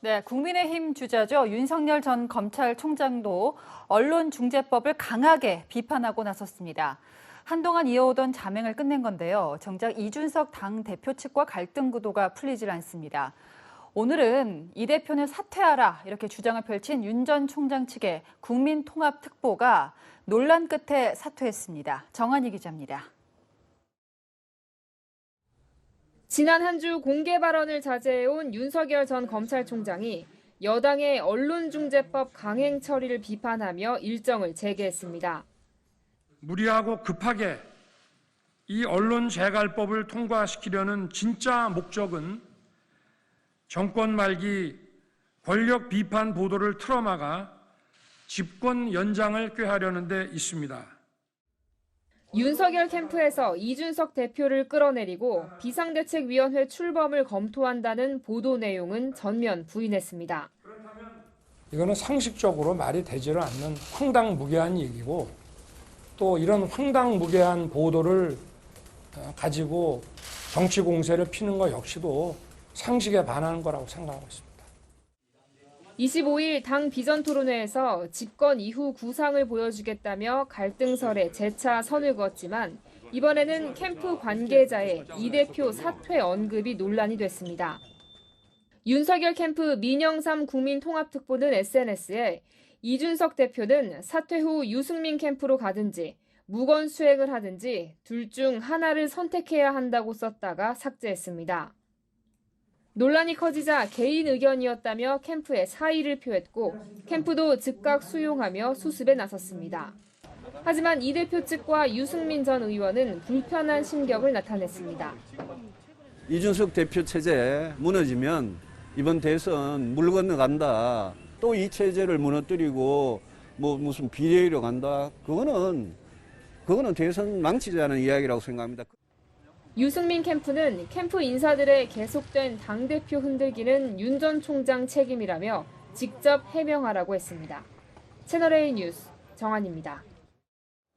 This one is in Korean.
네, 국민의힘 주자죠. 윤석열 전 검찰총장도 언론중재법을 강하게 비판하고 나섰습니다. 한동안 이어오던 자맹을 끝낸 건데요. 정작 이준석 당 대표 측과 갈등 구도가 풀리질 않습니다. 오늘은 이 대표는 사퇴하라 이렇게 주장을 펼친 윤 전 총장 측의 국민통합특보가 논란 끝에 사퇴했습니다. 정한희 기자입니다. 지난 한 주 공개 발언을 자제해온 윤석열 전 검찰총장이 여당의 언론중재법 강행 처리를 비판하며 일정을 재개했습니다. 무리하고 급하게 이 언론 재갈법을 통과시키려는 진짜 목적은 정권 말기 권력 비판 보도를 틀어막아 집권 연장을 꾀하려는 데 있습니다. 윤석열 캠프에서 이준석 대표를 끌어내리고 비상대책위원회 출범을 검토한다는 보도 내용은 전면 부인했습니다. 이거는 상식적으로 말이 되지를 않는 황당무계한 얘기고 또 이런 황당무계한 보도를 어, 가지고 정치 공세를 피는 것 역시도 상식에 반하는 거라고 생각하고 있습니다. 25일 당 비전 토론회에서 집권 이후 구상을 보여주겠다며 갈등설에 재차 선을 그었지만 이번에는 캠프 관계자의 이 대표 사퇴 언급이 논란이 됐습니다. 윤석열 캠프 민영삼 국민통합특보는 SNS에 이준석 대표는 사퇴 후 유승민 캠프로 가든지 무건 수행을 하든지 둘 중 하나를 선택해야 한다고 썼다가 삭제했습니다. 논란이 커지자 개인 의견이었다며 캠프에 사의를 표했고 캠프도 즉각 수용하며 수습에 나섰습니다. 하지만 이 대표 측과 유승민 전 의원은 불편한 심경을 나타냈습니다. 이준석 대표 체제 무너지면 이번 대선 물 건너간다. 또 이 체제를 무너뜨리고 뭐 무슨 비례로 간다. 그거는 그거는 대선 망치자는 이야기라고 생각합니다. 유승민 캠프는 캠프 인사들의 계속된 당대표 흔들기는 윤 전 총장 책임이라며 직접 해명하라고 했습니다. 채널A 뉴스 정한입니다.